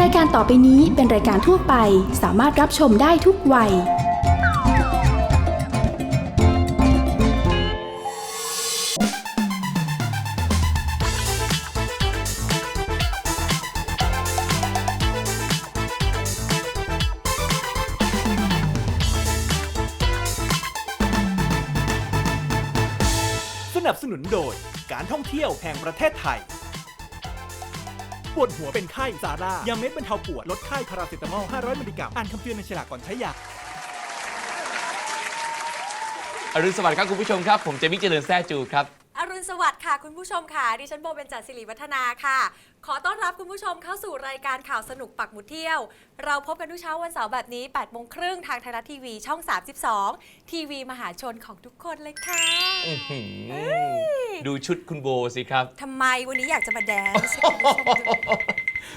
รายการต่อไปนี้เป็นรายการทั่วไปสามารถรับชมได้ทุกวัย สนับสนุนโดยการท่องเที่ยวแห่งประเทศไทย ปวดหัวเป็นไข้ซาร่ายาเม็ดบรรเทาปวดลดไข้พาราเซตามอล 500 มิลลิกรัม อ่านคำเตือนในฉลากก่อนใช้ยา อรุณสวัสดิ์ครับคุณผู้ชมครับ ผมเจมิกเจริญแซ่จูครับ อรุณสวัสดิ์ค่ะ คุณผู้ชมค่ะดิฉันโบเบนจัดศิริวัฒนาค่ะ ขอต้อนรับคุณผู้ชมเข้าสู่รายการข่าวสนุกปักหมุดเที่ยว เราพบกันทุกเช้าวันเสาร์แบบนี้8โมงครึ่งทางไทยรัฐทีวีช่อง 32 ทีวีมหาชนของทุกคนเลยค่ะ อื้อหือดูชุดคุณโบสิครับ ทำไมวันนี้อยากจะมาแดนซ์ให้คุณผู้ชมดู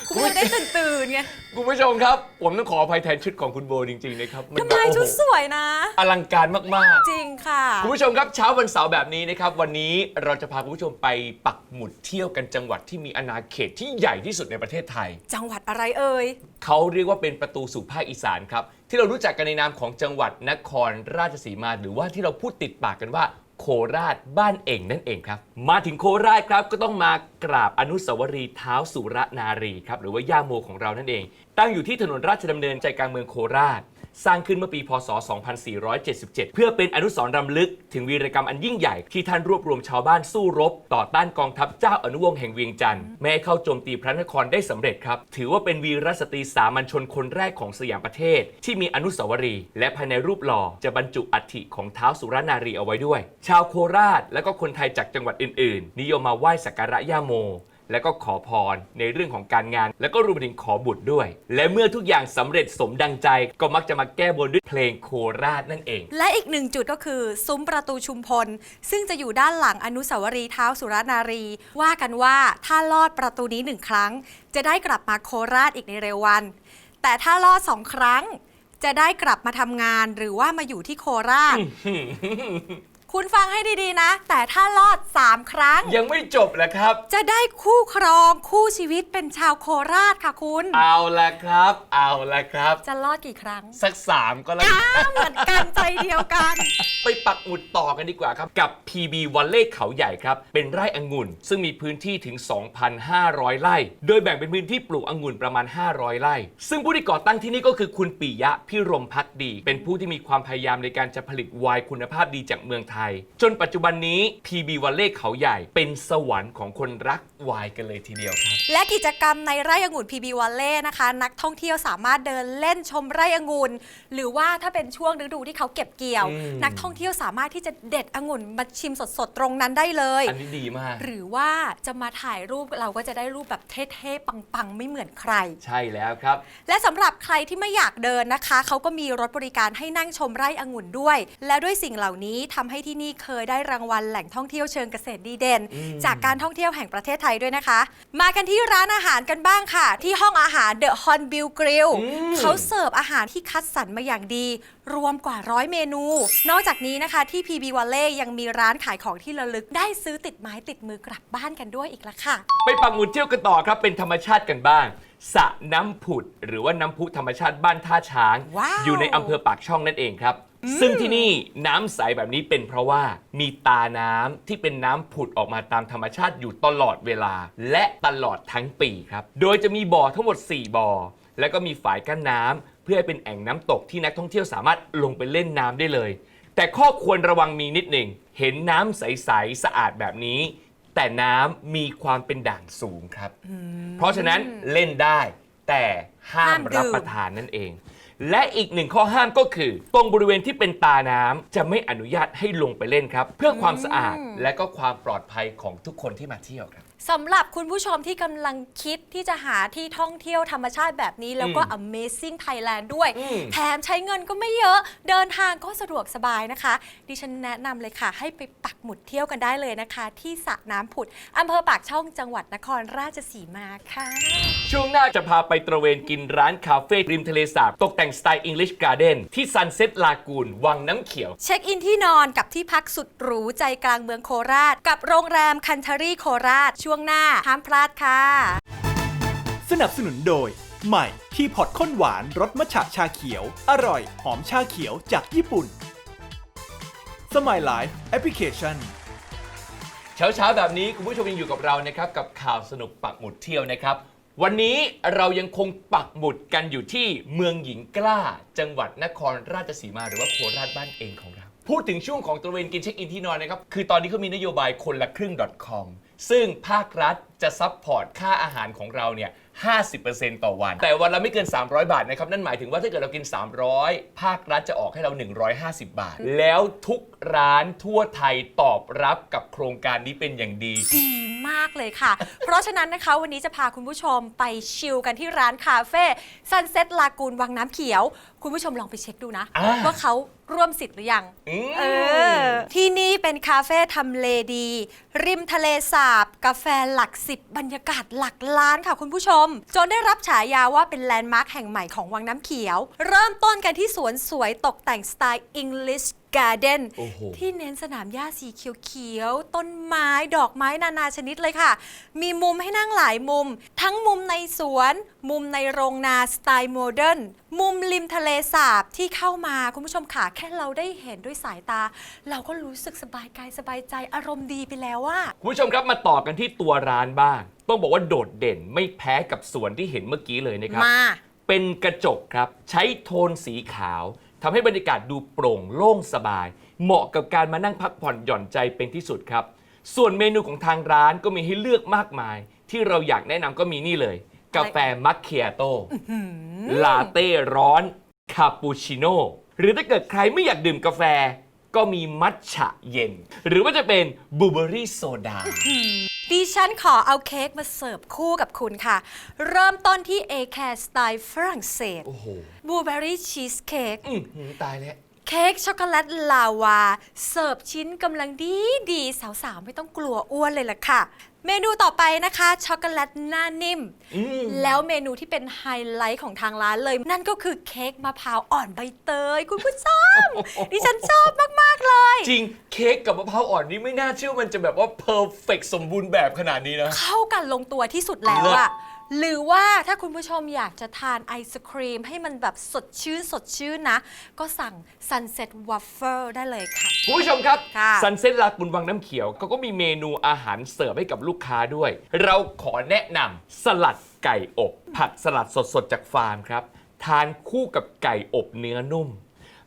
คุณผู้ชมได้ตื่นตื่นๆไงคุณผู้ชมครับ ผมต้องขออภัยแทนชุดของคุณโบจริงๆนะครับนทำแบบไมชุดสโอ้โหวยนะอลังการมากจริงค่ะ ๆ คุณผู้ชมครับเช้าวันเสาร์แบบนี้นะครับ วันนี้เราจะพาคุณผู้ชมไปปักหมุดเที่ยวกันจังหวัดที่มีอาณาเขตที่ใหญ่ที่สุดในประเทศไทย จังหวัดอะไรเอ่ย เขาเรียกว่าเป็นประตูสู่ภาคอีสานครับ ที่เรารู้จักกันในนามของจังหวัดนครราชสีมา หรือว่าที่เราพูดติดปากกันว่า โคราชบ้านเองนั่นเองครับ มาถึงโคราชครับก็ต้องมากราบอนุสาวรีย์เท้าสุรนารีครับหรือว่าย่าโมของเรานั่นเอง ตั้งอยู่ที่ถนนราชดำเนินใจกลางเมืองโคราช สร้างขึ้นเมื่อปีพศ 2477 เพื่อเป็นอนุสรณ์รำลึกถึงวีรกรรมอันยิ่งใหญ่ที่ท่านรวบรวมชาวบ้านสู้รบ ต่อต้านกองทัพเจ้าอนุวงศ์แห่งเวียงจันทร์แม้เข้าโจมตีพระนครได้สำเร็จครับ ถือว่าเป็นวีรสตรีสามัญชนคนแรกของสยามประเทศ ที่มีอนุสาวรีย์และภายในรูปหล่อจะบรรจุอัฐิของเท้าวสุรนารีเอาไว้ด้วย ชาวโคราชและก็คนไทยจากจังหวัดอื่น ๆ นิยมมาไหว้สักการะย่าโม และก็ขอพรในเรื่องของการงาน และก็รวมไปถึงขอบุตรด้วย และเมื่อทุกอย่างสำเร็จสมดังใจ ก็มักจะมาแก้บนด้วยเพลงโคราชนั่นเอง และอีกหนึ่งจุดก็คือซุ้มประตูชุมพล ซึ่งจะอยู่ด้านหลังอนุสาวรีย์เท้าสุรนารี ว่ากันว่าถ้าลอดประตูนี้หนึ่งครั้ง จะได้กลับมาโคราชอีกในเร็ววัน แต่ถ้าลอดสองครั้ง จะได้กลับมาทำงานหรือว่ามาอยู่ที่โคราช คุณฟังให้ดีๆนะ แต่ถ้าลอดสามครั้ง ยังไม่จบแล้วครับ จะได้คู่ครองคู่ชีวิตเป็นชาวโคราชค่ะคุณ เอาละครับ เอาละครับ จะลอดกี่ครั้งสักสามก็แล้วอ้าเหมือนกันใจเดียวกัน ไปปักหมุดต่อกันดีกว่าครับ กับ PB วันเล่เขาใหญ่ครับ เป็นไร่องุ่น ซึ่งมีพื้นที่ถึง 2,500 ไร่ โดยแบ่งเป็นพื้นที่ปลูกองุ่นประมาณ 500 ไร่ ซึ่งผู้ที่ก่อตั้งที่นี่ก็คือคุณปิยะพิรมพักดี เป็นผู้ที่มีความพยายามในการจะผลิตไวน์คุณภาพดีจากเมืองไทยจนปัจจุบันนี้ PB วันเล่เขาใหญ่เป็นสวรรค์ของคนรักไวน์กันเลยทีเดียวครับ และกิจกรรมในไร่องุ่น PB w a l l e y นะคะ นักท่องเที่ยวสามารถเดินเล่นชมไร่องุ่นหรือว่าถ้าเป็นช่วงฤดูที่เขาเก็บเกี่ยว อืม นักท่องเที่ยวสามารถที่จะเด็ดองุ่นมาชิมสดๆตรงนั้นได้เลย อันนี้ดีมาก หรือว่าจะมาถ่ายรูปเราก็จะได้รูปแบบเท่ๆปังๆ ไม่เหมือนใคร ใช่แล้วครับ และสำหรับใครที่ไม่อยากเดินนะคะ เขาก็มีรถบริการให้นั่งชมไร่องุ่นด้วย และด้วยสิ่งเหล่านี้ทำให้ที่นี่เคยได้รางวัลแหล่งท่องเที่ยวเชิงเกษตรดีเด่น อืม จากการท่องเที่ยวแห่งประเทศไทยด้วยนะคะ มากันที่ร้านอาหารกันบ้างค่ะ ที่ห้องอาหาร The Hornbill Grill เขาเสิร์ฟอาหารที่คัดสรรมาอย่างดี รวมกว่าร้อยเมนู นอกจากนี้นะคะที่ PB w a l l e y ยังมีร้านขายของที่ระลึกได้ซื้อติดไม้ติดมือกลับบ้านกันด้วยอีกละค่ะ ไปปักหมุดเที่ยวกันต่อครับ เป็นธรรมชาติกันบ้างสระน้ำผุด หรือว่าน้ำพุธรรมชาติบ้านท่าช้าง ว้าว อยู่ในอำเภอปากช่องนั่นเองครับ ซึ่งที่นี่น้ำใสแบบนี้เป็นเพราะว่ามีตาน้ำที่เป็นน้ำผุดออกมาตามธรรมชาติอยู่ตลอดเวลา และตลอดทั้งปีครับ โดยจะมีบ่อทั้งหมด 4 บ่อ แล้วก็มีฝายกั้นน้ำเพื่อให้เป็นแอ่งน้ำตกที่นักท่องเที่ยวสามารถลงไปเล่นน้ำได้เลย แต่ข้อควรระวังมีนิดหนึ่งเห็นน้ำใสๆสะอาดแบบนี้ แต่น้ำมีความเป็นด่างสูงครับ เพราะฉะนั้นเล่นได้แต่ห้ามห้ามดื่ม รับประทานนั่นเอง และอีกหนึ่งข้อห้ามก็คือ ตรงบริเวณที่เป็นตาน้ำจะไม่อนุญาตให้ลงไปเล่นครับ เพื่อความสะอาดและก็ความปลอดภัยของทุกคนที่มาเที่ยวครับ สำหรับคุณผู้ชมที่กำลังคิดที่จะหาที่ท่องเที่ยวธรรมชาติแบบนี้ แล้วก็อืม Amazing Thailand ด้วย อืม แถมใช้เงินก็ไม่เยอะ เดินทางก็สะดวกสบายนะคะ ดิฉันแนะนำเลยค่ะ ให้ไปปักหมุดเที่ยวกันได้เลยนะคะ ที่สระน้ำผุดอำเภอปากช่องจังหวัดนครราชสีมาค่ะ ช่วงหน้าจะพาไปตระเวนกินร้านคาเฟ่ริมทะเลสาบ ตกแต่งสไตล์ English Garden ที่ Sunset Lagoon วังน้ำเขียว เช็คอินที่นอนกับที่พักสุดหรูใจกลางเมืองโคราช กับโรงแรมคันทรีโคราชช่วงหน้าห้ามพลาดค่ะ สนับสนุนโดย ใหม่ที่พอตข้นหวานรสมัชฉะชาเขียว อร่อย หอมชาเขียวจากญี่ปุ่น สมัยไลฟ์แอปพลิเคชันเช้าๆแบบนี้คุณผู้ชมยังอยู่กับเรานะครับกับข่าวสนุกปักหมุดเที่ยวนะครับ วันนี้เรายังคงปักหมุดกันอยู่ที่เมืองหญิงกล้า จังหวัดนครราชสีมาหรือว่าโคราชบ้านเองของเรา พูดถึงช่วงของตระเวนกินเช็คอินที่นอนนะครับ คือตอนนี้เขามีนโยบายคนละครึ่ง .com ซึ่งภาครัฐจะซัพพอร์ตค่าอาหารของเราเนี่ย 50%ต่อวัน แต่วันละไม่เกิน 300 บาทนะครับ นั่นหมายถึงว่าถ้าเกิดเรากิน 300 ภาครัฐจะออกให้เรา 150 บาท แล้วทุกร้านทั่วไทยตอบรับกับโครงการนี้เป็นอย่างดี ดีมากเลยค่ะ เพราะฉะนั้นนะคะวันนี้จะพาคุณผู้ชมไปชิลกันที่ร้านคาเฟ่ซันเซ็ตลากูนวังน้ำเขียว คุณผู้ชมลองไปเช็คดูนะ อ่า ว่าเขา ร่วมสิทธิ์หรือยัง อืม เออ ที่นี่เป็นคาเฟ่ทำเลดี ริมทะเลสาบ กาแฟหลักสิบบรรยากาศหลักล้านค่ะคุณผู้ชม จนได้รับฉายาว่าเป็นแลนด์มาร์คแห่งใหม่ของวังน้ำเขียว เริ่มต้นกันที่สวนสวยตกแต่งสไตล์ English Garden โอ้โห ที่เน้นสนามหญ้าสีเขียวๆ ต้นไม้ดอกไม้นานาชนิดเลยค่ะ มีมุมให้นั่งหลายมุม ทั้งมุมในสวน มุมในโรงนาสไตล์โมเดิร์นมุมริมทะเลสาบที่เข้ามาคุณผู้ชมค่ะ แค่เราได้เห็นด้วยสายตา เราก็รู้สึกสบายกายสบายใจอารมณ์ดีไปแล้วว่าคุณผู้ชมครับมาต่อกันที่ตัวร้านบ้าง ต้องบอกว่าโดดเด่นไม่แพ้กับสวนที่เห็นเมื่อกี้เลยนะครับ มา เป็นกระจกครับ ใช้โทนสีขาว ทำให้บรรยากาศดูโปร่งโล่งสบาย เหมาะกับการมานั่งพักผ่อนหย่อนใจเป็นที่สุดครับ ส่วนเมนูของทางร้านก็มีให้เลือกมากมาย ที่เราอยากแนะนำก็มีนี่เลย กาแฟมัคเคียโต้ลาเต้ร้อนคาปูชิโน่หรือถ้าเกิดใครไม่อยากดื่มกาแฟ ก็มีมัทฉะเย็น หรือว่าจะเป็นบลูเบอรี่โซดา ดิฉันขอเอาเค้กมาเสิร์ฟคู่กับคุณค่ะ เริ่มต้นที่ A Care สไตล์ฝรั่งเศสโอ้โห บลูเบอรี่ชีสเค้ก อื้อหือตายแล้ว เค้กช็อกโกแลตลาวา เสิร์ฟชิ้นกำลังดีดีสาวๆ ไม่ต้องกลัวอ้วนเลยล่ะค่ะ เมนูต่อไปนะคะ ช็อกโกแลตหน้านิ่ม อืม แล้วเมนูที่เป็นไฮไลท์ของทางร้านเลย นั่นก็คือเค้กมะพร้าวอ่อนใบเตย คุณผู้ชม ดิฉันชอบมาก ๆ เลย จริงเค้กกับมะพร้าวอ่อนนี่ไม่น่าเชื่อมันจะแบบว่าเพอร์เฟกสมบูรณ์แบบขนาดนี้นะ เข้ากันลงตัวที่สุดแล้วเลิศอะ หรือว่าถ้าคุณผู้ชมอยากจะทานไอศครีม ให้มันแบบสดชื่นสดชื่นนะ ก็สั่ง Sunset Waffle ได้เลยค่ะ คุณผู้ชมครับค่ะ ซันเซ็ตลากุนวังน้ำเขียวเขาก็มีเมนูอาหารเสิร์ฟให้กับลูกค้าด้วย เราขอแนะนำสลัดไก่อบ ผักสลัดสดๆ จากฟาร์มครับ ทานคู่กับไก่อบเนื้อนุ่ม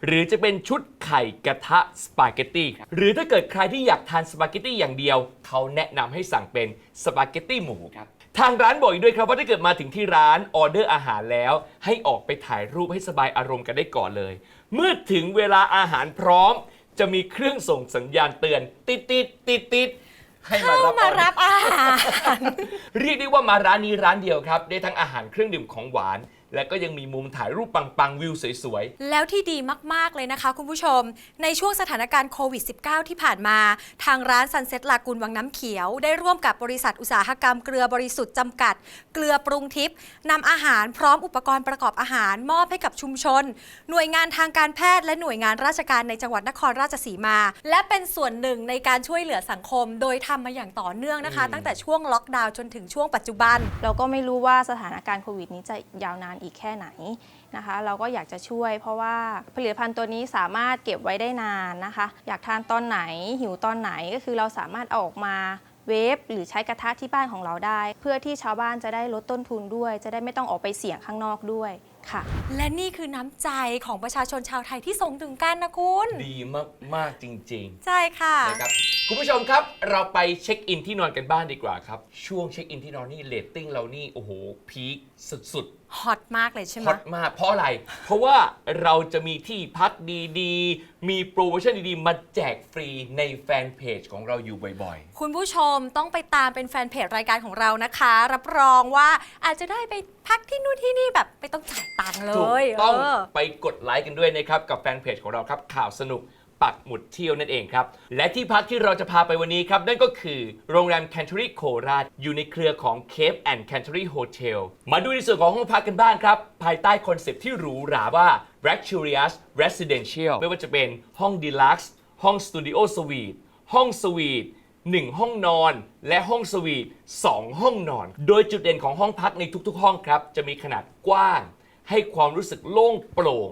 หรือจะเป็นชุดไข่กระทะสปาเกตตี้ครับหรือถ้าเกิดใครที่อยากทานสปาเกตตี้อย่างเดียว เขาแนะนำให้สั่งเป็นสปาเกตตี้หมูครับ ทางร้านบอกอีกด้วยครับว่าถ้าเกิดมาถึงที่ร้านออเดอร์อาหารแล้ว ให้ออกไปถ่ายรูปให้สบายอารมณ์กันได้ก่อนเลย เมื่อถึงเวลาอาหารพร้อม จะมีเครื่องส่งสัญญาณเตือน ติดติดติดติดๆให้มาเข้ารับมาออเดอรับอาหาร เรียกได้ว่ามาร้านนี้ร้านเดียวครับ ได้ทั้งอาหารเครื่องดื่มของหวาน และก็ยังมีมุมถ่ายรูปปังๆวิวสวยแล้วที่ดีมาก ๆ เลยนะคะคุณผู้ชม ในช่วงสถานการณ์โควิด -19 ที่ผ่านมา ทางร้านซันเซ็ตลากุนวังน้ำเขียว ได้ร่วมกับบริษัทอุตสาหกรรมเกลือบริสุทธิ์จำกัด เกลือปรุงทิพย์นำอาหารพร้อมอุปกรณ์ประกอบอาหารมอบให้กับชุมชน หน่วยงานทางการแพทย์และหน่วยงานราชการในจังหวัดนครราชสีมา และเป็นส่วนหนึ่งในการช่วยเหลือสังคม โดยทำมาอย่างต่อเนื่องนะคะ ตั้งแต่ช่วงล็อกดาวน์จนถึงช่วงปัจจุบัน เราก็ไม่รู้ว่าสถานการณ์โควิดนี้จะยาวนานอีกแค่ไหนนะคะ เราก็อยากจะช่วย เพราะว่าผลิตภัณฑ์ตัวนี้สามารถเก็บไว้ได้นานนะคะ อยากทานตอนไหนหิวตอนไหนก็คือเราสามารถเอาออกมาเวฟหรือใช้กระทะที่บ้านของเราได้ เพื่อที่ชาวบ้านจะได้ลดต้นทุนด้วย จะได้ไม่ต้องออกไปเสี่ยงข้างนอกด้วยค่ะ และนี่คือน้ำใจของประชาชนชาวไทยที่ส่งถึงกันนะคุณๆดีมาก ๆ จริง ๆ ใช่ค่ะ นะครับคุณผู้ชมครับเราไปเช็คอินที่นอนกันบ้างดีกว่าครับ ช่วงเช็คอินที่นอนนี่เรตติ้งเรานี่ โอ้โห พีคสุด ฮอตมากเลยใช่ๆไหฮมอตมากเพราะอะไร เพราะว่าเราจะมีที่พักดีๆ มีโปรโมชั่นดีๆ มาแจกฟรีในแฟนเพจของเราอยู่บ่อยคุณผู้ชมต้องไปตามเป็นแฟนเพจรายการของเรานะคะ รับรองว่าอาจจะได้ไปพักที่นู่นที่นี่แบบไม่ต้องจ่ายตังค์เลๆถูกยต้องเออ ไปกดไลค์กันด้วยนะครับ กับแฟนเพจของเราครับ ข่าวสนุก ปักหมุดเที่ยวนั่นเองครับ และที่พักที่เราจะพาไปวันนี้ครับ นั่นก็คือโรงแรม Cantory โคราช อยู่ในเครือของ Cape and Cantory Hotel มาดูในส่วนของห้องพักกันบ้างครับ ภายใต้คอนเซปต์ที่หรูหราว่า Luxurious Residential ไม่ว่าจะเป็นห้อง Deluxe ห้อง Studio Suite ห้องสวีท1ห้องนอนและห้องสวีท2ห้องนอน โดยจุดเด่นของห้องพักในทุกๆ ห้องครับ จะมีขนาดกว้าง ให้ความรู้สึกโล่งโปร่ง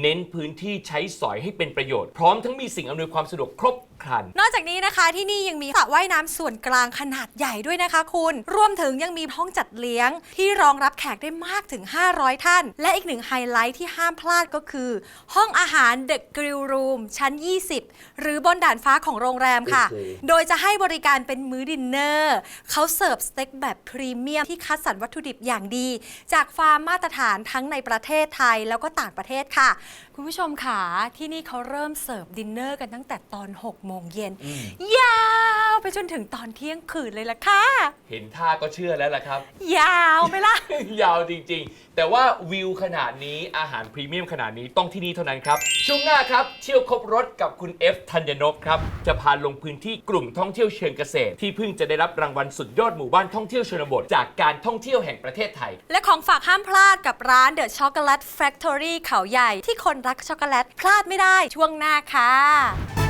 เน้นพื้นที่ใช้สอยให้เป็นประโยชน์ พร้อมทั้งมีสิ่งอำนวยความสะดวกครบครัน นอกจากนี้นะคะที่นี่ยังมีสระว่ายน้ำส่วนกลางขนาดใหญ่ด้วยนะคะคุณ รวมถึงยังมีห้องจัดเลี้ยง ที่รองรับแขกได้มากถึง 500 ท่าน และอีกหนึ่งไฮไลท์ที่ห้ามพลาดก็คือ ห้องอาหาร The Grill Room ชั้น 20 หรือบนด่านฟ้าของโรงแรมค่ะ โอ้โหโดยจะให้บริการเป็นมื้อดินเนอร์เขาเสิร์ฟสเต็กแบบพรีเมียมที่คัดสรรวัตถุดิบอย่างดี จากฟาร์มมาตรฐานทั้งในประเทศไทยแล้วก็ต่างประเทศค่ะ คุณผู้ชมค่ะที่นี่เขาเริ่มเสิร์ฟดินเนอร์กันตั้งแต่ตอน 6 โมงเย็นยาว ไปจนถึงตอนเที่ยงคืนเลยล่ะค่ะ เห็นท่าก็เชื่อแล้วล่ะครับ ยาวไหมล่ะ ยาวจริงๆ แต่ว่าวิวขนาดนี้อาหารพรีเมียมขนาดนี้ต้องที่นี่เท่านั้นครับ ช่วงหน้าครับเที่ยวครบรถกับคุณเอฟธัญญนพครับ จะพาลงพื้นที่กลุ่มท่องเที่ยวเชิงเกษตร ที่เพิ่งจะได้รับรางวัลสุดยอดหมู่บ้านท่องเที่ยวชนบท จากการท่องเที่ยวแห่งประเทศไทย และของฝากห้ามพลาดกับร้าน The Chocolate Factory เขาใหญ่ที่คนรักช็อกโกแลตพลาดไม่ได้ช่วงหน้าค่ะ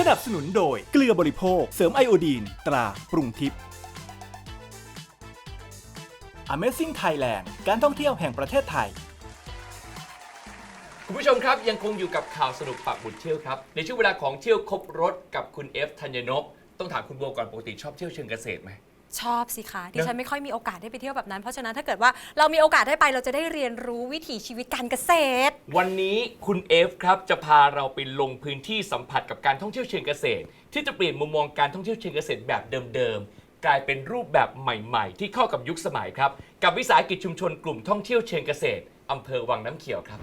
สนับสนุนโดยเกลือบริโภค เสริมไอโอดีน ตราปรุงทิพย์ Amazing Thailand การท่องเที่ยวแห่งประเทศไทย คุณผู้ชมครับยังคงอยู่กับข่าวสนุกปักบุญเที่ยวครับ ในช่วงเวลาของเที่ยวครบรถกับคุณเอฟธัญญนพต้องถามคุณโบก่อนปกติชอบเที่ยวเชิงเกษตรไหม ชอบสิคะดิฉันไม่ค่อยมีโอกาสได้ไปเที่ยวแบบนั้น เพราะฉะนั้นถ้าเกิดว่าเรามีโอกาสได้ไปเราจะได้เรียนรู้วิถีชีวิตการเกษตร วันนี้คุณเอฟครับจะพาเราไปลงพื้นที่สัมผัสกับการท่องเที่ยวเชิงเกษตร ที่จะเปลี่ยนมุมมองการท่องเที่ยวเชิงเกษตรแบบเดิมๆกลายเป็นรูปแบบใหม่ ๆ ที่เข้ากับยุคสมัยครับ กับวิสาหกิจชุมชนกลุ่มท่องเที่ยวเชิงเกษตรอำเภอวังน้ำเขียวครับ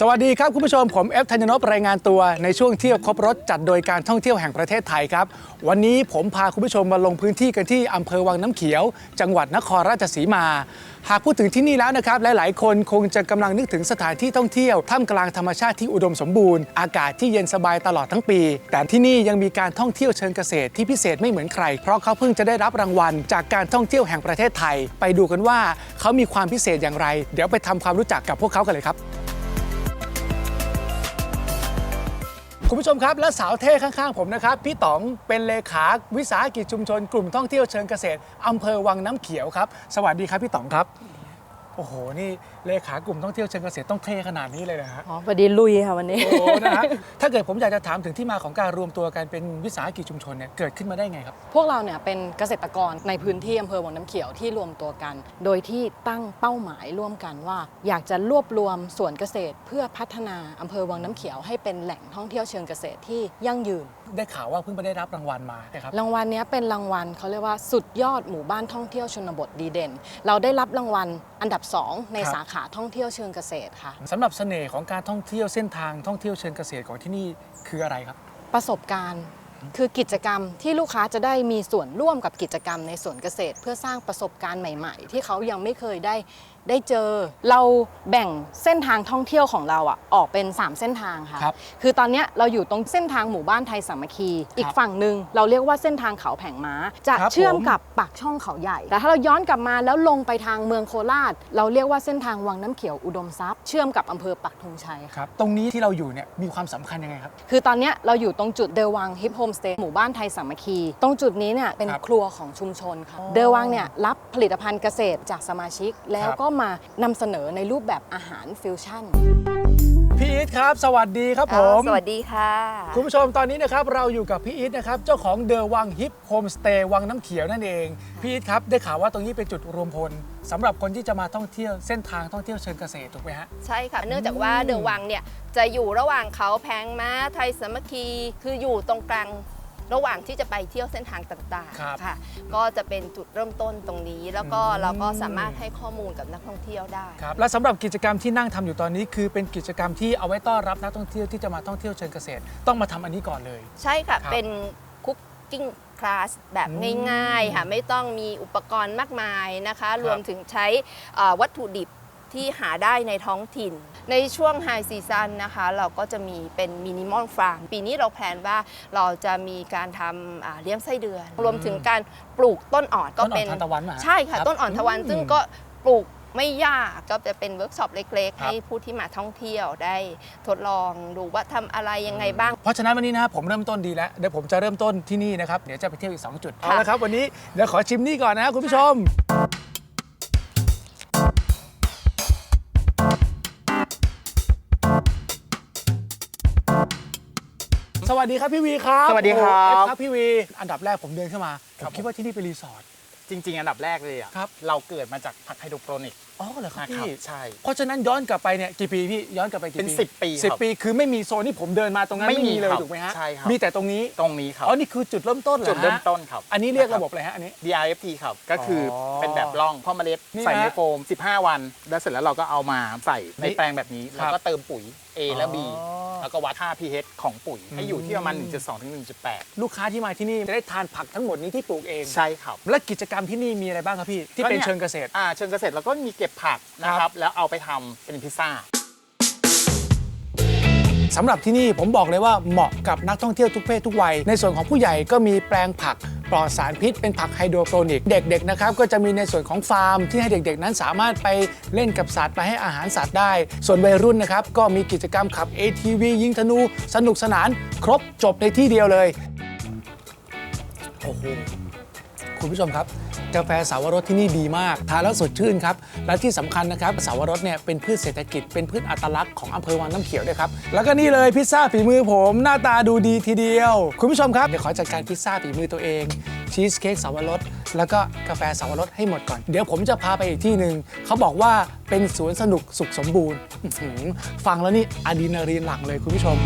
สวัสดีครับคุณผู้ชมผมเอฟธัญนพรายงานตัวในช่วงเที่ยวครบรถจัดโดยการท่องเที่ยวแห่งประเทศไทยครับ วันนี้ผมพาคุณผู้ชมมาลงพื้นที่กันที่อำเภอวังน้ำเขียว จังหวัดนครราชสีมา หากพูดถึงที่นี่แล้วนะครับ หลาย ๆ คนคงจะกำลังนึกถึงสถานที่ท่องเที่ยวท่ามกลางธรรมชาติที่อุดมสมบูรณ์อากาศที่เย็นสบายตลอดทั้งปี แต่ที่นี่ยังมีการท่องเที่ยวเชิงเกษตรที่พิเศษไม่เหมือนใคร เพราะเขาเพิ่งจะได้รับรางวัล จากการท่องเที่ยวแห่งประเทศไทย ไปดูกันว่าเขามีความพิเศษอย่างไร เดี๋ยวไปทำความรู้จักกับพวกเขากันเลยครับ คุณผู้ชมครับ และสาวเท่ข้างๆ ผมนะครับ พี่ต๋องเป็นเลขาวิสาหกิจชุมชนกลุ่มท่องเที่ยวเชิงเกษตรอำเภอวังน้ำเขียวครับ สวัสดีครับพี่ต๋องครับ โอ้โห นี่เลขากลุ่มท่องเที่ยวเชิงเกษตรต้องเท่ขนาดนี้เลยนะฮะ อ๋อพอดีลุยค่ะวันนี้ โอ้โหนะฮะ ถ้าเกิดผมอยากจะถามถึงที่มาของการรวมตัวกันเป็นวิสาหกิจชุมชนเนี่ยเกิดขึ้นมาได้ไงครับ พวกเราเนี่ยเป็นเกษตรกรในพื้นที่อำเภอวังน้ำเขียวที่รวมตัวกัน โดยที่ตั้งเป้าหมายร่วมกันว่า อยากจะรวบรวมสวนเกษตร เพื่อพัฒนาอำเภอวังน้ำเขียวให้เป็นแหล่งท่องเที่ยวเชิงเกษตรที่ยั่งยืน ได้ข่าวว่าเพิ่งไปได้รับรางวัลมานะครับ รางวัลเนี้ยเป็นรางวัลเขาเรียกว่าสุดยอดหมู่บ้านท่องเที่ยวชนบทดีเด่น เราได้รับรางวัลอันดับ2 ในครับ สาขาท่องเที่ยวเชิงเกษตรค่ะ สำหรับเสน่ห์ของการท่องเที่ยวเส้นทางท่องเที่ยวเชิงเกษตรของที่นี่คืออะไรครับ ประสบการณ์ คือกิจกรรมที่ลูกค้าจะได้มีส่วนร่วมกับกิจกรรมในสวนเกษตร เพื่อสร้างประสบการณ์ใหม่ ๆ ที่เขายังไม่เคยได้ ได้เจอ เราแบ่งเส้นทางท่องเที่ยวของเราอะออกเป็น 3 เส้นทางค่ะครับคือตอนเนี้ยเราอยู่ตรงเส้นทางหมู่บ้านไทยสามัคคี อีกฝั่งหนึ่งเราเรียกว่าเส้นทางเขาแผงม้า จะครับเชื่อมผม กับปากช่องเขาใหญ่ แต่ถ้าเราย้อนกลับมาแล้วลงไปทางเมืองโคราช เราเรียกว่าเส้นทางวังน้ำเขียวอุดมทรัพย์เชื่อมกับอำเภอปักธงชัยค่ะ ครับ ตรงนี้ที่เราอยู่เนี่ยมีความสำคัญยังไงครับ คือตอนเนี้ยเราอยู่ตรงจุดเดอวังฮิปโฮมสเตย์หมู่บ้านไทยสามัคคี ตรงจุดนี้เนี่ยเป็นครับครัวของชุมชนค่ะ อ๋อเดอวังเนี่ยรับผลิตภัณฑ์เกษตรจากสมาชิก แล้วครับก็มานำเสนอในรูปแบบอาหารฟิวชั่น พี่อีทครับ สวัสดีครับผมสวัสดีค่ะ คุณผู้ชมตอนนี้นะครับเราอยู่กับพี่อีทนะครับเจ้าของเดอะวังฮิปโฮมสเตย์วังน้ำเขียวนั่นเอง พี่อีทครับได้ข่าวว่าตรงนี้เป็นจุดรวมพลสำหรับคนที่จะมาท่องเที่ยวเส้นทางท่องเที่ยวเชิงเกษตรถูกไหมฮะ ใช่ค่ะ เนื่องจากว่าเดอะวังเนี่ย จะอยู่ระหว่างเขาแพงม้าไทยสามัคคี คืออยู่ตรงกลาง ระหว่างที่จะไปเที่ยวเส้นทางต่างครับ ๆค่ะ ก็จะเป็นจุดเริ่มต้นตรงนี้ แล้วก็อืมเราก็สามารถให้ข้อมูลกับนักท่องเที่ยวได้ ครับและสำหรับกิจกรรมที่นั่งทำอยู่ตอนนี้ คือเป็นกิจกรรมที่เอาไว้ต้อนรับนักท่องเที่ยวที่จะมาท่องเที่ยวเชิงเกษตร ต้องมาทำอันนี้ก่อนเลย ใช่ค่ะ ครับเป็นคุกกิ้งคลาสแบบอืมง่ายๆค่ะ ไม่ต้องมีอุปกรณ์มากมายนะคะ รวมถึงใช้เอ่อวัตถุดิบ ที่หาได้ในท้องถิ่น ในช่วงไฮซีซันนะคะเราก็จะมีเป็นมินิมอลฟาร์มปีนี้เราแพลนว่าเราจะมีการทำอ่าเลี้ยงไส้เดือน รวมถึงการปลูกต้นอ่อนก็ต้นอ่อนเป็นทานตะวันมาใช่ค่ะรับต้นอ่อนทวันอืมซึ่งก็ปลูกไม่ยากก็จะเป็นเวิร์กช็อปเล็กๆ ครับ ให้ผู้ที่มาท่องเที่ยวได้ทดลองดูว่าทำอะไรยังไงบ้าง เพราะฉะนั้นวันนี้นะผมเริ่มต้นดีแล้วเดี๋ยวผมจะเริ่มต้นที่นี่นะครับเดี๋ยวจะไปเที่ยวอีก 2 จุดเอาค่ะละครับวันนี้เดี๋ยวขอชิมนี่ก่อนนะคุณผู้ชม สวัสดีครับพี่วีครับสวัสดีครับ โอ้เอฟครับพี่วี อันดับแรกผมเดินเข้ามาผมคิดว่าที่นี่เป็นรีสอร์ท จริง ๆ อันดับแรกเลยอะครับ เราเกิดมาจากผักไฮโดรโปรนิกอ๋อเหรอครับนะครับพี่ ใช่ เพราะฉะนั้นย้อนกลับไปเนี่ยกี่ปีพี่ย้อนกลับไปกี่เป็นปี10ปีสิบครับปีคือไม่มีโซนที่ผมเดินมาตรงนั้นไม่ไม่มีมีเลยครับถูกไหมฮะใช่ครับ มีแต่ตรงนี้ตรงนี้ครับ อ๋อนี่คือจุดเริ่มต้นเหรอจุดเริ่มฮะต้นครับอันนี้เรียกนะคระบบอะไรฮะอันนี้ DRFT ครับก็คือออเป็นแบบร่องเพ่อเมล็ดนี่ใส่ในฮะโฟม 15 วัน แล้วเสร็จแล้วเราก็เอามาใส่ในนี่แปลงแบบนี้ครัแล้วบก็เติมปุ๋ย A และ B อ๋อ แล้วก็วัดค่า pH ของปุ๋ยให้อยู่ที่ประมาณอืม1.2 ถึง 1.8 ลูกค้าที่มาที่นี่จะได้ทานผักทั้งหมดนี้ที่ปลูกเอง ใช่ครับ และกิจกรรมที่นี่มีอะไรบ้างครับพี่ ที่เป็นก็เนี่ยเชิงเกษตร อ่า เชิงเกษตรเราก็มีเก็บผักนะคครัรับบแล้วเอาไปทำเป็นพิซซ่า สำหรับที่นี่ผมบอกเลยว่าเหมาะกับนักท่องเที่ยวทุกเพศทุกวัย ในส่วนของผู้ใหญ่ก็มีแปลงผัก ปลอดสารพิษ เป็นผักไฮโดรโปรนิก เด็กๆนะครับก็จะมีในส่วนของฟาร์ม ที่ให้เด็กๆ นั้นสามารถไปเล่นกับสัตว์ไปให้อาหารสัตว์ได้ ส่วนวัยรุ่นนะครับก็มีกิจกรรมขับ ATV ยิงธนู สนุกสนาน ครบจบในที่เดียวเลยโอ้โห คุณผู้ชมครับ กาแฟสาวรสที่นี่ดีมาก ทานแล้วสดชื่นครับ และที่สำคัญนะครับสาวรสเนี่ยเป็นพืชเศรษฐกิจเป็นพืชอัตลักษณ์ของอำเภอวังน้ำเขียวด้วยครับ แล้วก็นี่เลยพิซซ่าฝีมือผม หน้าตาดูดีทีเดียว คุณผู้ชมครับเดี๋ยวขอจัดการพิซซ่าฝีมือตัวเองชีสเค้กสาวรสแล้วก็กาแฟสาวรสให้หมดก่อน เดี๋ยวผมจะพาไปอีกที่หนึ่งเขาบอกว่าเป็นสวนสนุกสุขสมบูรณ์ฟังแล้วนี่อะดรีนาลีนหลั่งเลยคุณผู้ชม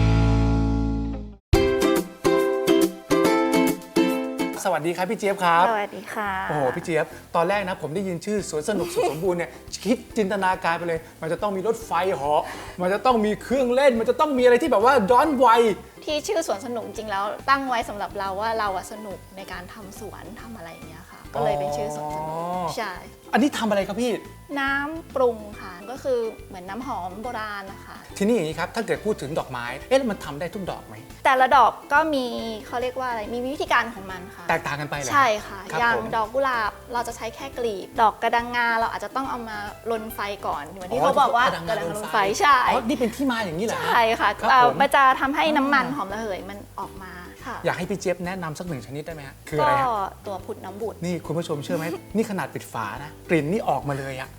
สวัสดีครับพี่เจี๊ยบครับ สวัสดีค่ะโอ้โหพี่เจี๊ยบ ตอนแรกนะผมได้ยินชื่อสวนสนุกสุขสมบูรณ์เนี่ยคิดจินตนาการไปเลย มันจะต้องมีรถไฟเหาะมันจะต้องมีเครื่องเล่น มันจะต้องมีอะไรที่แบบว่าย้อนวัยที่ชื่อสวนสนุกจริงแล้ว ตั้งไว้สำหรับเราว่าเราอะสนุกในการทำสวนทำอะไรอย่างเงี้ยค่ะ ก็เลยเป็นชื่อสวนสนุกอ๋อใช่อันนี้ทำอะไรครับพี่ น้ำปรุงค่ะ ก็คือเหมือนน้ำหอมโบราณนะคะ ที่นี่อย่างนี้ครับถ้าเกิดพูดถึงดอกไม้เอ๊ะแล้วมันทำได้ทุกดอกไหม แต่ละดอกก็มีเขาเรียกว่าอะไรมีวิธีการของมันค่ะ แตกต่างกันไปเหรอ ใช่ค่ะ ครับอย่างผม ดอกกุหลาบเราจะใช้แค่กลีบ ดอกกระดังงาเราอาจจะต้องเอามาลนไฟก่อนเหมือนที่เขาบอกว่ากระดังงาลนไฟใช่ อ๋อนี่เป็นที่มาอย่างนี้เหรอฮะใช่ค่ะครับเอ่อผมมันจะทำให้น้ำมันหอมระเหยมันออกมา ค่ะ อยากให้พี่เจี๊ยบแนะนำสักหนึ่งชนิดได้ไหมฮะคือก็อะไรฮะตัวผุดน้ำบุตรนี่คุณผู้ชมเชื่อไหม นี่ขนาดปิดฝานะกลิ่นนี่ออกมาเลยอะ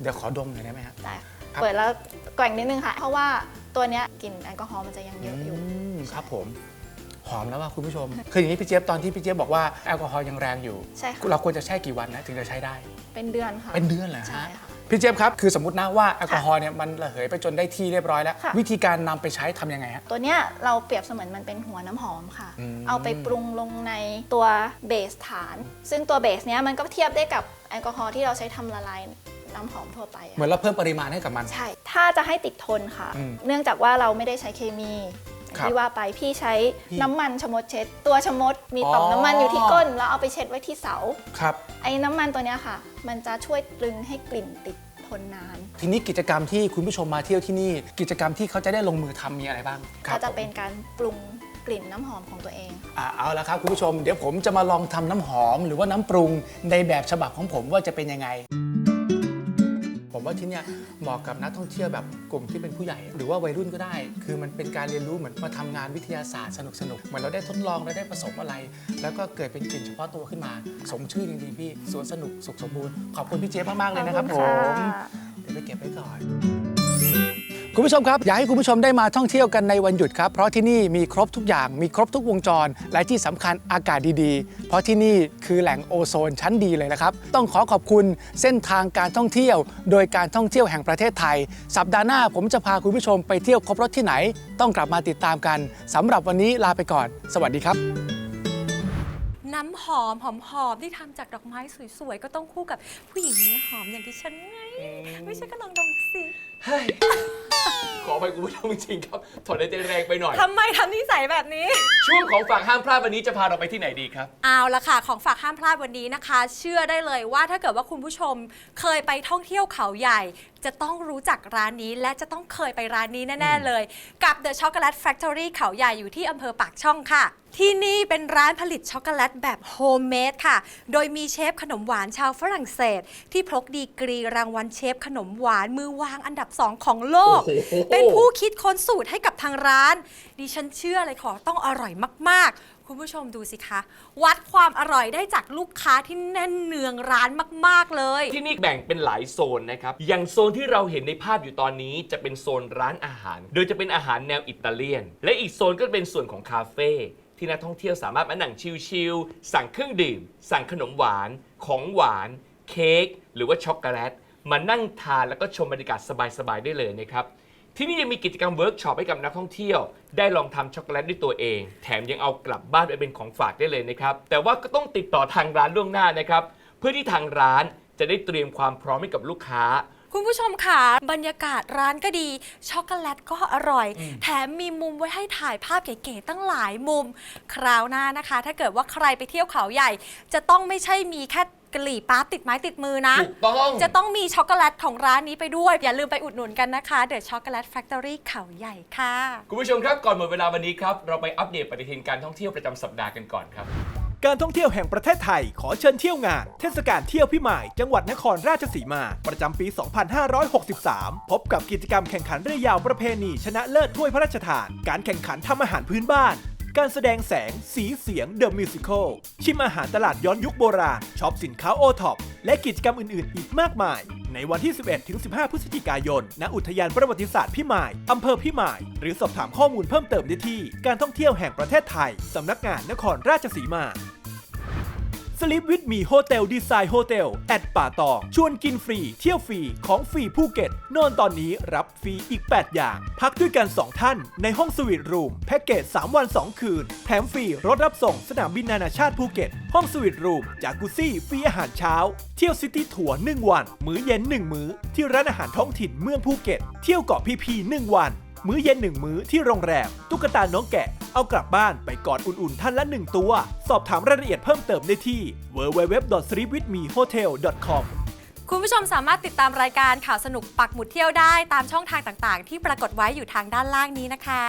เดี๋ยวขอดมหน่อยได้ไหมฮะ ได้ครับ เปิดแล้วแกว่งนิดนึงค่ะ เพราะว่าตัวเนี้ยกลิ่นแอลกอฮอล์มันจะยังเยอะอยู่มครับผม หอมแล้วว่าคุณผู้ชม คืออย่างนี้พี่เจี๊ยบตอนที่พี่เจี๊ยบบอกว่าแอลกอฮอล์ยังแรงอยู่ ใช่ค่ะ เราควรจะแช่กี่วันนะถึงจะใช้ได้ เป็นเดือนค่ะ เป็นเดือนเหรอใช่ฮะค่ะ พี่เจี๊ยบครับ คือสมมตินะว่าแอลกอฮอล์เนี่ยมันระเหยไปจนได้ที่เรียบร้อยแล้ว ค่ะ วิธีการนำไปใช้ทำยังไงฮะ ตัวเนี้ยเราเปรียบเสมือนมันเป็นหัวน้ำหอมค่ะ อืม เอาไปปรุงลงในตัวเบสฐาน ซึ่งตัวเบสเนี้ยมันก็เทียบได้กับแอลกอฮอล์ที่เราใช้ทำละลายน้ำหอมทั่วไปอะเหมือนเราเพิ่มปริมาณให้กับมัน ใช่ ถ้าจะให้ติดทนค่ะ อืม เนื่องจากว่าเราไม่ได้ใช้เคมีอย่าง ครับที่ว่าไปพี่ใช้พี่น้ำมันชะมดเช็ด ตัวชะมดมีต่อมอ๋อ น้ำมันอยู่ที่ก้น แล้วเอาไปเช็ดไว้ที่เสา ครับ ไอ้น้ำมันตัวเนี้ยค่ะ มันจะช่วยตรึงให้กลิ่นติดทนนาน ทีนี้กิจกรรมที่คุณผู้ชมมาเที่ยวที่นี่ กิจกรรมที่เขาจะได้ลงมือทำมีอะไรบ้างครัก็บจะผมเป็นการปรุงกลิ่นน้ำหอมของตัวเอง อะเอาละครับคุณผู้ชมเดี๋ยวผมจะมาลองทำน้ำหอมหรือว่าน้ำปรุงในแบบฉบับของผมว่าจะเป็นยังไง ผมว่าที่เนี่ยเหมาะกับนักท่องเที่ยวแบบกลุ่มที่เป็นผู้ใหญ่ หรือว่าวัยรุ่นก็ได้ คือมันเป็นการเรียนรู้เหมือนมาทำงานวิทยาศาสตร์สนุกสนุกๆเหมือนเราได้ทดลองเราได้ผสมอะไร แล้วก็เกิดเป็นกลิ่นเฉพาะตัวขึ้นมา สมชื่อจริงๆพี่สวนสนุกสุขสมบูรณ์ขอบคุณพี่เจี๊ยบมากๆเลยนะครับขผอบคุณมค่ะเดี๋ยวไปเก็บไว้ก่อน คุณผู้ชมครับ อยากให้คุณผู้ชมได้มาท่องเที่ยวกันในวันหยุดครับ เพราะที่นี่มีครบทุกอย่างมีครบทุกวงจร และที่สำคัญอากาศดีๆ เพราะที่นี่คือแหล่งโอโซนชั้นดีเลยนะครับ ต้องขอขอบคุณเส้นทางการท่องเที่ยว โดยการท่องเที่ยวแห่งประเทศไทย สัปดาห์หน้าผมจะพาคุณผู้ชมไปเที่ยวครบรถที่ไหน ต้องกลับมาติดตามกันสำหรับวันนี้ลาไปก่อน สวัสดีครับน้ำหอมหอมๆที่ทำจากดอกไม้สวยๆ ก็ต้องคู่กับผู้หญิงเนื้อหอมอย่างที่ฉันไง ไม่ใช่ก็ลองดมสิขอไปคุณผู้ชมจริงๆครับ ถอนใจแรงไปหน่อย ทำไมทำนิสัยแบบนี้ ช่วงของฝากห้ามพลาดวันนี้จะพาเราไปที่ไหนดีครับ เอาละค่ะ ของฝากห้ามพลาดวันนี้นะคะ เชื่อได้เลยว่าถ้าเกิดว่าคุณผู้ชมเคยไปท่องเที่ยวเขาใหญ่ จะต้องรู้จักร้านนี้และจะต้องเคยไปร้านนี้แน่ ๆ เลย กับ The Chocolate Factory เขาใหญ่อยู่ที่อำเภอปากช่องค่ะ ที่นี่เป็นร้านผลิตช็อกโกแลตแบบโฮมเมดค่ะ โดยมีเชฟขนมหวานชาวฝรั่งเศส ที่พกดีกรีรางวัลเชฟขนมหวานมือวางอันดับ2ของโลกโอ้โหเป็นผู้คิดค้นสูตรให้กับทางร้าน ดิฉันเชื่อเลยขอต้องอร่อยมาก ๆ คุณผู้ชมดูสิคะ วัดความอร่อยได้จากลูกค้าที่แน่นเนืองร้านมาก ๆ เลย ที่นี่แบ่งเป็นหลายโซนนะครับ อย่างโซนที่เราเห็นในภาพอยู่ตอนนี้จะเป็นโซนร้านอาหาร โดยจะเป็นอาหารแนวอิตาเลียน และอีกโซนก็เป็นส่วนของคาเฟ่ที่นักท่องเที่ยวสามารถมานั่งชิลๆสั่งเครื่องดื่ม สั่งขนมหวาน ของหวาน เค้กหรือว่าช็อกโกแลต มานั่งทานแล้วก็ชมบรรยากาศสบาย ๆ ได้เลยนะครับ ที่นี่ยังมีกิจกรรมเวิร์กช็อปให้กับนักท่องเที่ยว ได้ลองทำช็อกโกแลตด้วยตัวเอง แถมยังเอากลับบ้านไปเป็นของฝากได้เลยนะครับ แต่ว่าก็ต้องติดต่อทางร้านล่วงหน้านะครับ เพื่อที่ทางร้านจะได้เตรียมความพร้อมให้กับลูกค้า คุณผู้ชมค่ะบรรยากาศร้านก็ดี ช็อกโกแลตก็อร่อย แถมมีมุมไว้ให้ถ่ายภาพเก๋ๆตั้งหลายมุม คราวหน้านะคะ ถ้าเกิดว่าใครไปเที่ยวเขาใหญ่ จะต้องไม่ใช่มีแค่กะหรี่ปั๊บติดไม้ติดมือนะ ถูกต้อง จะต้องมีช็อกโกแลตของร้านนี้ไปด้วย อย่าลืมไปอุดหนุนกันนะคะ The Chocolate Factory เขาใหญ่ค่ะ คุณผู้ชมครับก่อนหมดเวลาวันนี้ครับ เราไปอัปเดตปฏิทินการท่องเที่ยวประจำสัปดาห์กันก่อนครับ การท่องเที่ยวแห่งประเทศไทยขอเชิญเที่ยวงาน เทศกาลเที่ยวพิมายจังหวัดนครราชสีมา ประจำปี 2563 พบกับกิจกรรมแข่งขันเรือยาวประเพณีชนะเลิศถ้วยพระราชทาน การแข่งขันทำอาหารพื้นบ้าน การแสดงแสงสีเสียงเดอะมิวสิควลชิมอาหารตลาดย้อนยุคโบราณช็อปสินค้าโอท็อปและกิจกรรมอื่นๆ อีกมากมาย ในวันที่ 11ถึง15 พฤศจิกายน ณ อุทยานประวัติศาสตร์พิมาย อำเภอพิมาย หรือสอบถามข้อมูลเพิ่มเติมได้ที่ การท่องเที่ยวแห่งประเทศไทย สำนักงานนครราชสีมา Sleep with me Hotel Design Hotel แอดป่าตอง ชวนกินฟรี เที่ยวฟรี ของฟรีภูเก็ต นอนตอนนี้รับฟรีอีก 8 อย่าง พักด้วยกัน 2 ท่าน ในห้องสวีทรูม แพ็กเกจ 3 วัน 2 คืน แถมฟรีรถรับส่งสนามบินนานาชาติภูเก็ต ห้องสวีทรูม จากกุซี่ ฟรีอาหารเช้า เที่ยวซิตี้ทัวร์1วัน มื้อเย็น 1 มื้อ ที่ร้านอาหารท้องถิ่นเมืองภูเก็ต เที่ยวเกาะพีพี1วัน มื้อเย็นหนึ่งมื้อที่โรงแรม ตุ๊กตาน้องแกะ เอากลับบ้านไปกอดอุ่นๆท่านละหนึ่งตัว สอบถามรายละเอียดเพิ่มเติมได้ที่ www.sleepwithmehotel.com คุณผู้ชมสามารถติดตามรายการข่าวสนุกปักหมุดเที่ยวได้ตามช่องทางต่างๆ ที่ปรากฏไว้อยู่ทางด้านล่างนี้นะคะ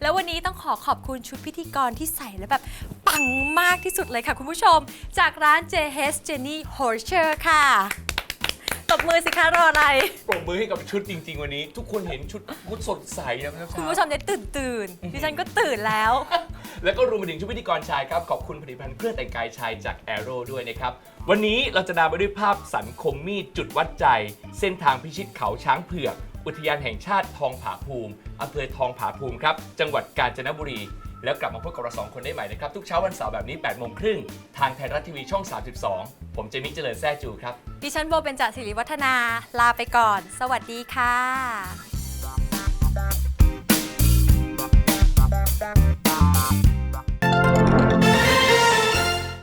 แล้ววันนี้ต้องขอขอบคุณชุดพิธีกรที่ใส่แล้วแบบปังมากที่สุดเลยค่ะคุณผู้ชม จากร้าน JH Jenny Horcher ค่ะ ตบมือสิคะรออะไร ปรบมือให้กับชุดจริง ๆ วันนี้ ทุกคนเห็นชุดชุดสดใสนะครับคุณผู้ชมได้ตื่นตื่นๆดิฉันก็ตื่นแล้ว แล้วก็รวมไปถึงชุดพิธีกรชายครับ ขอบคุณผลิตภัณฑ์เครื่องแต่งกายชายจาก a อ r o ด้วยนะครับ วันนี้เราจะนำไปด้วยภาพสันคมมีดจุดวัดใจ เส้นทางพิชิตเขาช้างเผือก อุทยานแห่งชาติทองผาภูมิอำเภอทองผาภูมิครับ จังหวัดกาญจนบุรี แล้วกลับมาพบกับเราสองคนได้ใหม่นะครับ ทุกเช้าวันเสาร์แบบนี้8ปดโมงครึ่งทางไทยรัฐทีวีช่อง 32 ผมเจมิกเจริญแซ่จูครับ ดิฉันโบเป็นจัศิริวัฒนา ลาไปก่อน สวัสดีค่ะ